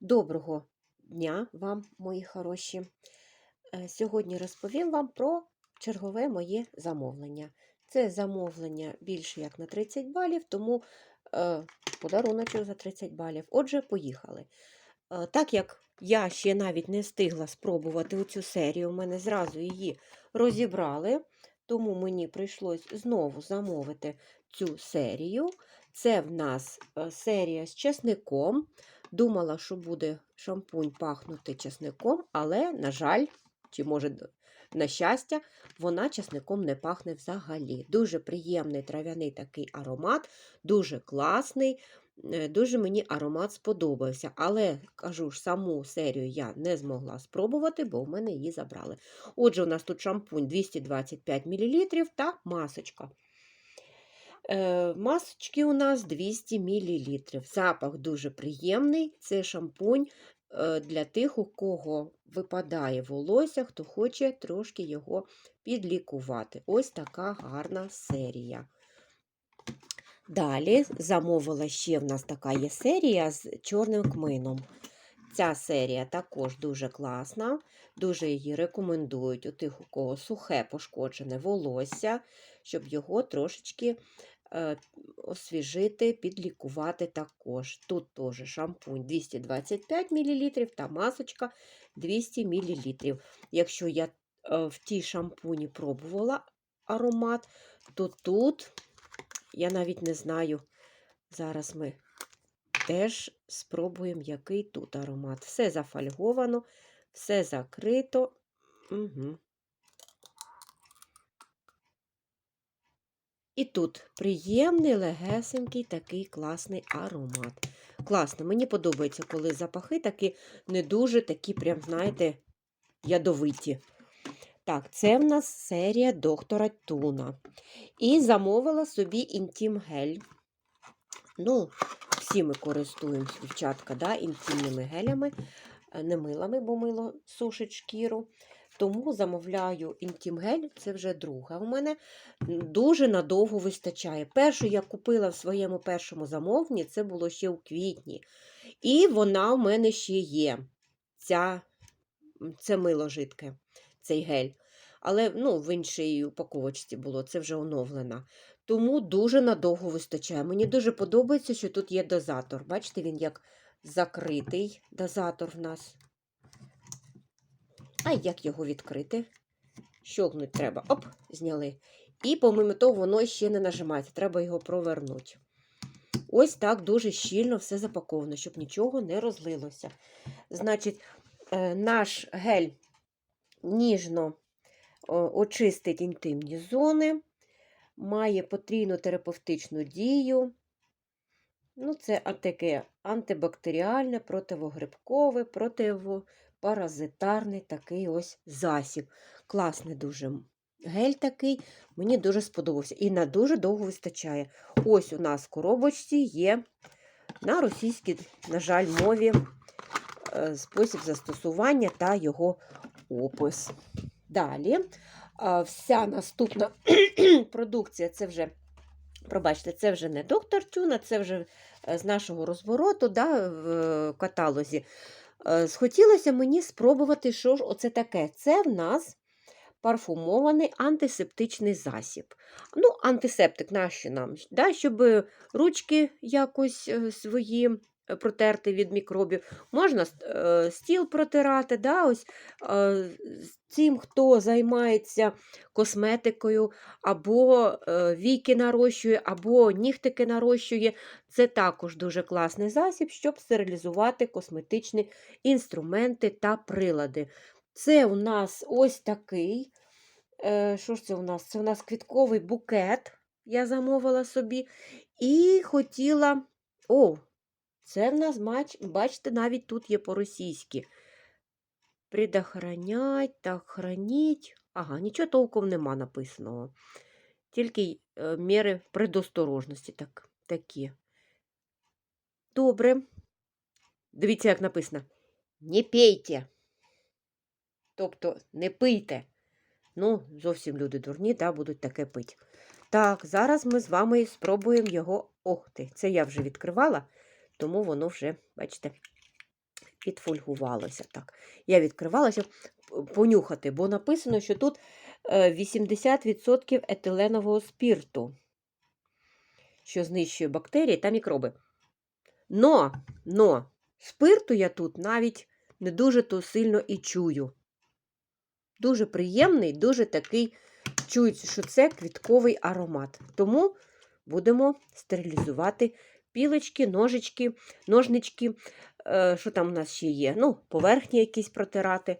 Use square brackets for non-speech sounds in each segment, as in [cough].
Доброго дня вам, мої хороші. Е, Сьогодні розповім вам про чергове моє замовлення. Це замовлення більше як на 30 балів, тому е, подаруночок за 30 балів. Отже, поїхали. Е, так як я ще навіть не встигла спробувати цю серію, у мене зразу її розібрали, тому мені прийшлось знову замовити цю серію. Це в нас серія з чесником. Думала, що буде шампунь пахнути чесником, але, на жаль, чи може на щастя, вона чесником не пахне взагалі. Дуже приємний трав'яний такий аромат, дуже класний. е, Дуже мені аромат сподобався, але кажу ж, саму серію я не змогла спробувати, бо в мене її забрали. Отже, у нас тут шампунь 225 мл та масочка. Е, Масочки у нас 200 мл. Запах дуже приємний. Це шампунь е, для тих, у кого випадає волосся, хто хоче трошки його підлікувати. Ось така гарна серія. Далі замовила ще в нас така є серія з чорним кмином. Ця серія також дуже класна, дуже її рекомендують у тих, у кого сухе пошкоджене волосся, щоб його трошечки освіжити, підлікувати також. Тут теж шампунь 225 мл та масочка 200 мл. Якщо я е, в тій шампуні пробувала аромат, то тут я навіть не знаю. Зараз ми теж спробуємо, який тут аромат. Все зафольговано, все закрито. Угу. І тут приємний, легесенький такий класний аромат. Класно, мені подобається, коли запахи такі не дуже такі, прям, знаєте, ядовиті. Так, це в нас серія доктора Туна. І замовила собі інтім гель. Ну, всі ми користуємося, дівчатка, да, інтимними гелями, е, не милами, бо мило сушить шкіру. Тому замовляю інтім-гель, це вже друга. У мене дуже надовго вистачає. Першу я купила в своєму першому замовленні, це було ще у квітні. І вона у мене ще є. Ця, це мило жидке, цей гель. Але ну, в іншій упаковочці було, це вже оновлена. Тому дуже надовго вистачає. Мені дуже подобається, що тут є дозатор. Бачите, він як закритий дозатор в нас. А як його відкрити? Щогнуть треба. Оп, зняли. І, помимо того, воно ще не нажимається, треба його провернути. Ось так дуже щільно все запаковано, щоб нічого не розлилося. Значить, е, наш гель ніжно очистить інтимні зони, має потрійну терапевтичну дію. Ну, це таке антибактеріальне, противогрибкове, противопаразитарний такий ось засіб. Класний дуже гель такий, мені дуже сподобався. І на дуже довго вистачає. Ось у нас в коробочці є на російській, на жаль, мові е, спосіб застосування та його опис. Далі, вся наступна [clears throat] продукція це вже. Пробачте, це вже не доктор Тюна, це вже е, з нашого розвороту да, в е, каталозі. Е, Схотілося мені спробувати, що ж оце таке. Це в нас парфумований антисептичний засіб. Ну, антисептик нащо нам? Да, щоб ручки якось е, свої протерти від мікробів. Можна е, стіл протирати. Да, ось, е, Тим, хто займається косметикою, або е, віки нарощує, або нігтики нарощує. Це також дуже класний засіб, щоб стерилізувати косметичні інструменти та прилади. Це у нас ось такий. е, Що ж це у нас? Це у нас квітковий букет. Я замовила собі. І хотіла. О, це в нас, бач- бачите, навіть тут є по-російськи. Предохранять, так, храніть. Ага, нічого толком нема написаного. Тільки е, міри предосторожності так, такі. Добре. Дивіться, як написано. Не пейте. Тобто не пийте. Ну, зовсім люди дурні, да, будуть таке пити. Так, зараз ми з вами спробуємо його. Ох ти, це я вже відкривала, тому воно вже, бачите, відфольгувалося. Так. Я відкривала, щоб понюхати, бо написано, що тут е, 80% етиленового спірту, що знищує бактерії та мікроби. Но, но, спирту я тут навіть не дуже то сильно і чую. Дуже приємний, дуже такий, чується, що це квітковий аромат. Тому будемо стерилізувати пілочки, ножички, ножнички. Е, що там у нас ще є? Ну, поверхні якісь протирати.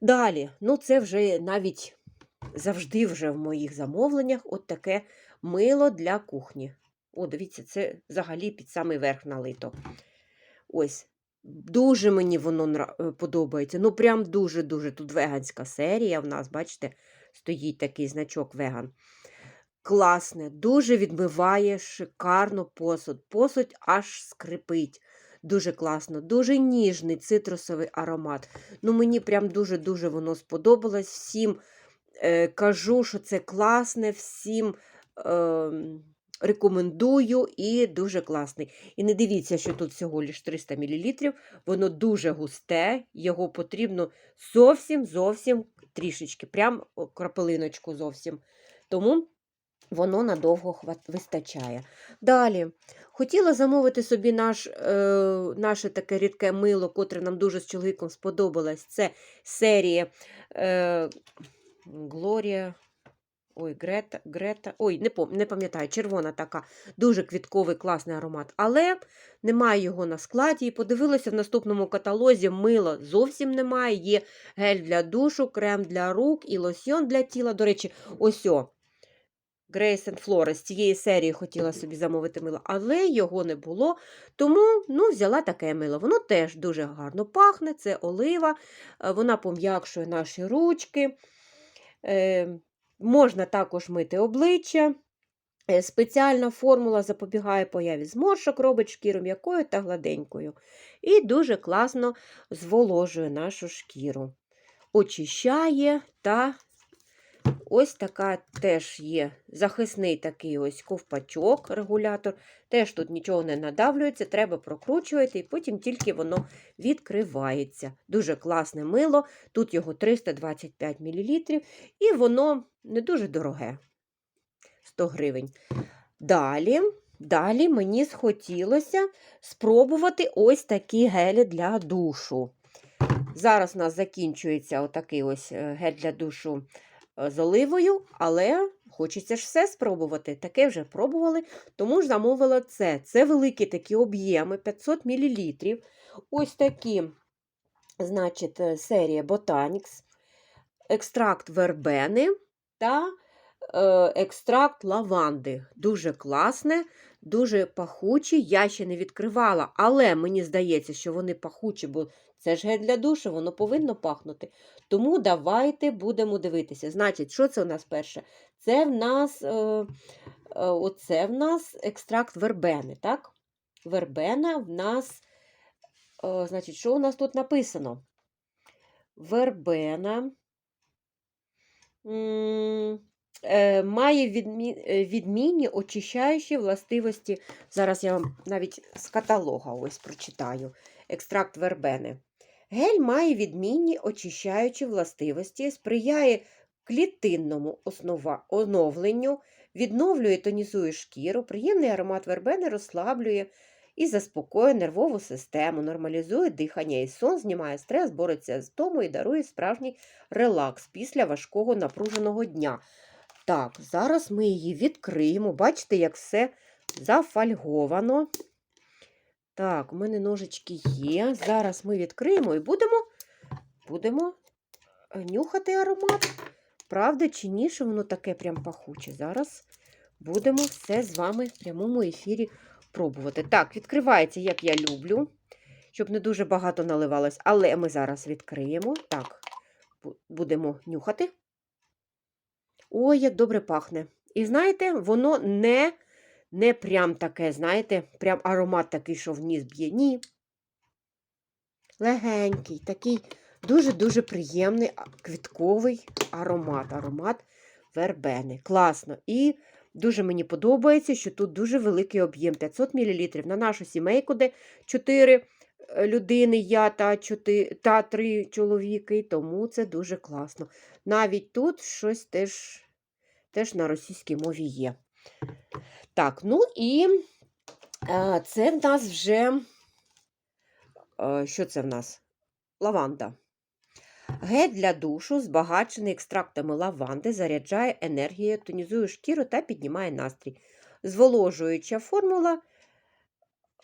Далі, ну це вже навіть завжди вже в моїх замовленнях от таке мило для кухні. О, дивіться, це взагалі під самий верх налито. Ось. Дуже мені воно е, подобається. Ну, прям дуже-дуже. Тут веганська серія в нас, бачите, стоїть такий значок веган. Класне, дуже відмиває шикарно посуд. Посуд аж скрипить. Дуже класно, дуже ніжний цитрусовий аромат. Ну, мені прям дуже-дуже воно сподобалось. Всім е, кажу, що це класне, всім е, рекомендую і дуже класний. І не дивіться, що тут всього лише 300 мл. Воно дуже густе, його потрібно зовсім зовсім трішечки, прям крапелиночку зовсім. Тому воно надовго вистачає. Далі. Хотіла замовити собі наш, е, наше таке рідке мило, котре нам дуже з чоловіком сподобалось. Це серія е, Глорія. Ой, Грета, Грета. Ой, не, не пам'ятаю, червона така, дуже квітковий, класний аромат. Але немає його на складі. І подивилася в наступному каталозі мило зовсім немає. Є гель для душу, крем для рук і лосьйон для тіла. До речі, ось о. And Flora з цієї серії хотіла собі замовити мило, але його не було. Тому ну, взяла таке мило. Воно теж дуже гарно пахне, це олива, е, вона пом'якшує наші ручки. Е, можна також мити обличчя. Е, Спеціальна формула запобігає появі зморшок, робить шкіру м'якою та гладенькою. І дуже класно зволожує нашу шкіру. Очищає та ось така теж є захисний такий ось ковпачок, регулятор. Теж тут нічого не надавлюється, треба прокручувати, і потім тільки воно відкривається. Дуже класне мило, тут його 325 мл, і воно не дуже дороге. 100 гривень. Далі, далі мені схотілося спробувати ось такі гелі для душу. Зараз у нас закінчується отакий ось е, гель для душу з оливою, але хочеться ж все спробувати. Таке вже пробували, тому ж замовила це. Це великі такі об'єми, 500 мл. Ось такі, значить, е, серія Botanics, екстракт вербени та е, екстракт лаванди. Дуже класне, дуже пахучі. Я ще не відкривала, але мені здається, що вони пахучі, бо це ж гель для душу, воно повинно пахнути. Тому давайте будемо дивитися. Значить, що це у нас перше? Це в нас, е, е, оце в нас екстракт вербени, так? Вербена в нас, е, значить, що у нас тут написано? Вербена. Е, Має е, відмінні очищаючі властивості. Зараз я вам навіть з каталога ось прочитаю. Екстракт вербени. Гель має відмінні очищаючі властивості, сприяє клітинному основа... оновленню, відновлює тонізує шкіру, приємний аромат вербени розслаблює і заспокоює нервову систему, нормалізує дихання і сон, знімає стрес, бореться з тому і дарує справжній релакс після важкого напруженого дня. Так, зараз ми її відкриємо. Бачите, як все зафальговано. Так, у мене ножички є. Зараз ми відкриємо і будемо, будемо е, нюхати аромат. Правда чи ні, що воно таке прям пахуче. Зараз будемо все з вами в прямому ефірі пробувати. Так, відкривається, як я люблю, щоб не дуже багато наливалось. Але ми зараз відкриємо. Так, будемо нюхати. Ой, як добре пахне. І знаєте, воно не, не прям таке, знаєте, прям аромат такий, що в ніс б'є. Ні. Легенький, такий дуже-дуже приємний квітковий аромат. Аромат вербени. Класно. І дуже мені подобається, що тут дуже великий об'єм 500 мл. На нашу сімейку, де 4 е, людини, я та, чотири, та три чоловіки, тому це дуже класно. Навіть тут щось теж, теж на російській мові є. Так, ну і е, це в нас вже. е, Що це в нас? Лаванда. Гель для душу, збагачений екстрактами лаванди, заряджає енергією, тонізує шкіру та піднімає настрій. Зволожуюча формула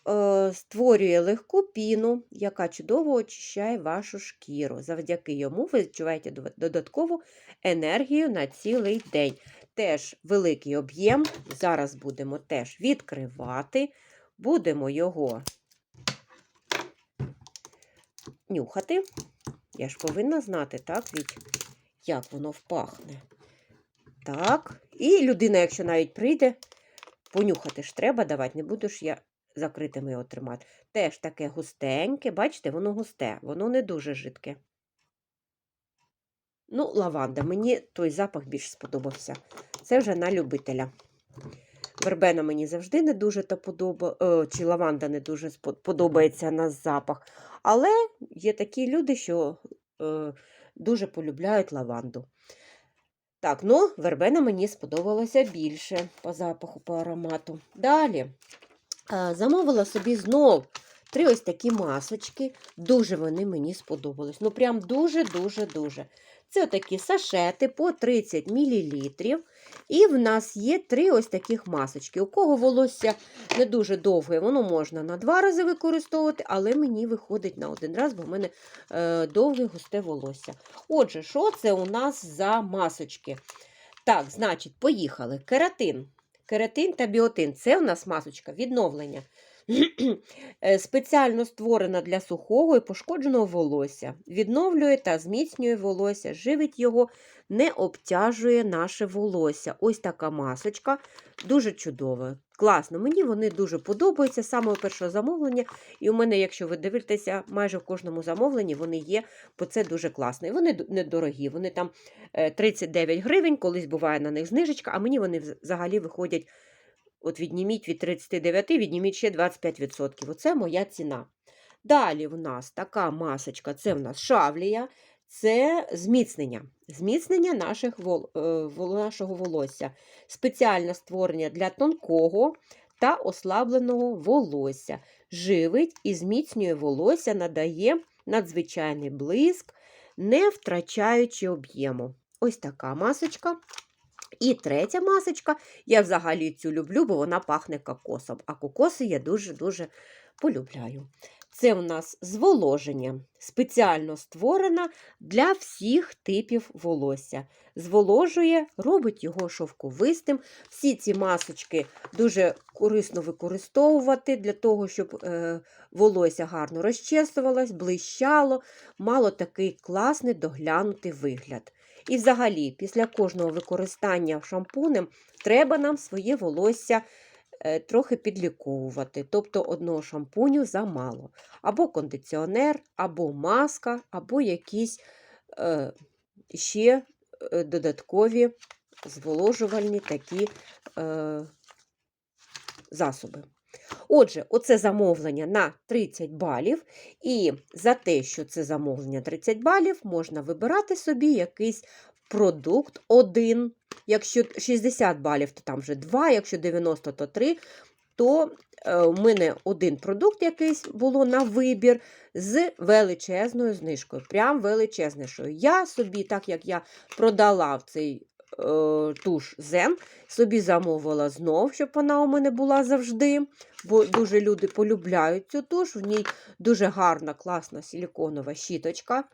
е, створює легку піну, яка чудово очищає вашу шкіру. Завдяки йому ви відчуваєте додаткову енергію на цілий день. Теж великий об'єм. Зараз будемо теж відкривати. Будемо його нюхати. Я ж повинна знати, так, від як воно впахне. Так. І людина, якщо навіть прийде, понюхати ж треба давати, не буду ж я закритими його тримати. Теж таке густеньке, бачите, воно густе, воно не дуже жидке. Ну, лаванда, мені той запах більш сподобався. Це вже на любителя. Вербена мені завжди не дуже та подоба... е, чи лаванда не дуже подобається на запах. Але є такі люди, що е, дуже полюбляють лаванду. Так, ну, вербена мені сподобалася більше по запаху, по аромату. Далі е, замовила собі знов три ось такі масочки. Дуже вони мені сподобались. Ну, прям дуже-дуже-дуже. Це такі сашети по 30 мл. І в нас є три ось таких масочки. У кого волосся не дуже довге, воно можна на два рази використовувати, але мені виходить на один раз, бо в мене е, довге густе волосся. Отже, що це у нас за масочки? Так, значить, поїхали. Кератин. Кератин та біотин це у нас масочка відновлення. Е, [clears throat] Спеціально створена для сухого і пошкодженого волосся. Відновлює та зміцнює волосся, живить його, не обтяжує наше волосся. Ось така масочка. Дуже чудова. Класно. Мені вони дуже подобаються з самого першого замовлення. І у мене, якщо ви дивитеся, майже в кожному замовленні вони є, бо це дуже класно. І вони недорогі. Вони там е, 39 гривень, колись буває на них знижечка, а мені вони взагалі виходять. От відніміть від 39, відніміть ще 25%. Оце моя ціна. Далі в нас така масочка, це в нас шавлія, це зміцнення. Зміцнення наших е, нашого волосся. Спеціальне створення для тонкого та ослабленого волосся. Живить і зміцнює волосся, надає надзвичайний блиск, не втрачаючи об'єму. Ось така масочка. І третя масочка, я взагалі цю люблю, бо вона пахне кокосом. А кокоси я дуже-дуже полюбляю. Це у нас зволоження, спеціально створена для всіх типів волосся. Зволожує, робить його шовковистим. Всі ці масочки дуже корисно використовувати для того, щоб е, волосся гарно розчесувалось, блищало, мало такий класний доглянутий вигляд. І взагалі, після кожного використання шампунем треба нам своє волосся е, трохи підліковувати. Тобто одного шампуню замало. Або кондиціонер, або маска, або якісь е, ще е, додаткові зволожувальні такі е, засоби. Отже, оце замовлення на 30 балів. І за те, що це замовлення 30 балів, можна вибирати собі якийсь продукт один. Якщо 60 балів, то там вже 2, якщо 90, то 3. То е, у мене один продукт якийсь було на вибір з величезною знижкою. Прям величезнішою. Я собі, так як я продала в цей е, туш Зен, собі замовила знов, щоб вона у мене була завжди. Бо дуже люди полюбляють цю туш. В ній дуже гарна, класна силіконова щіточка.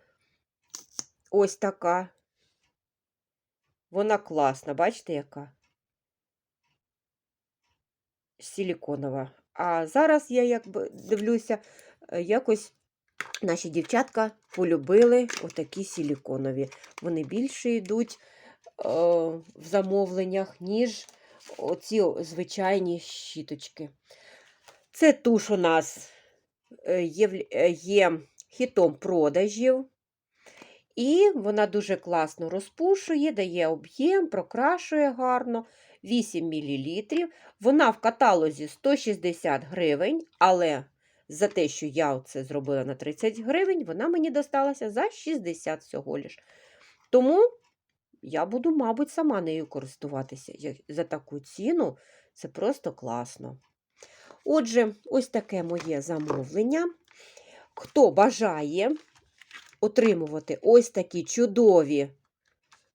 Ось така. Вона класна, бачите, яка? Силіконова. А зараз я якби дивлюся, е, якось наші дівчатка полюбили отакі силіконові. Вони більше йдуть е, в замовленнях, ніж оці звичайні щіточки. Це туш у нас е, є, е, є хітом продажів. І вона дуже класно розпушує, дає об'єм, прокрашує гарно. 8 мл. Вона в каталозі 160 гривень, але за те, що я це зробила на 30 гривень, вона мені досталася за 60 всього лиш. Тому я буду, мабуть, сама нею користуватися. За таку ціну це просто класно. Отже, ось таке моє замовлення. Хто бажає отримувати ось такі чудові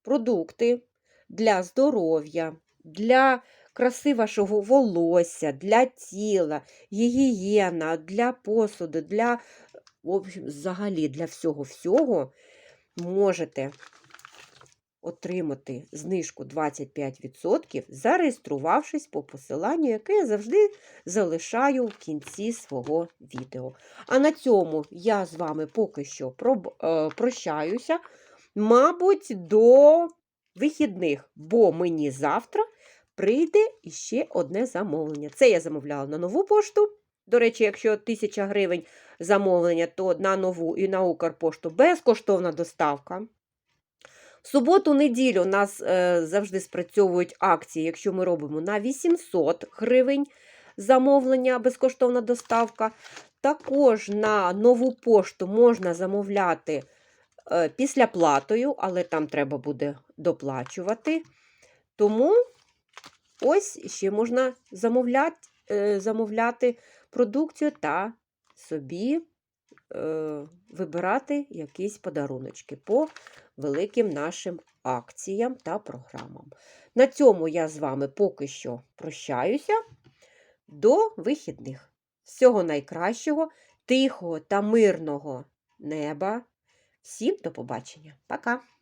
продукти для здоров'я, для краси вашого волосся, для тіла, гігієна, для посуду, для, в общем, взагалі для всього-всього можете отримати знижку 25%, зареєструвавшись по посиланню, яке я завжди залишаю в кінці свого відео. А на цьому я з вами поки що е, прощаюся, мабуть, до вихідних, бо мені завтра прийде іще одне замовлення. Це я замовляла на нову пошту. До речі, якщо 1000 гривень замовлення, то на нову і на Укрпошту безкоштовна доставка. Суботу-неділю нас е, завжди спрацьовують акції, якщо ми робимо на 800 гривень замовлення, безкоштовна доставка. Також на нову пошту можна замовляти е, після платою, але там треба буде доплачувати. Тому ось ще можна замовляти, е, замовляти продукцію та собі вибирати якісь подаруночки по великим нашим акціям та програмам. На цьому я з вами поки що прощаюся до вихідних. Всього найкращого, тихого та мирного неба. Всім до побачення. Пока!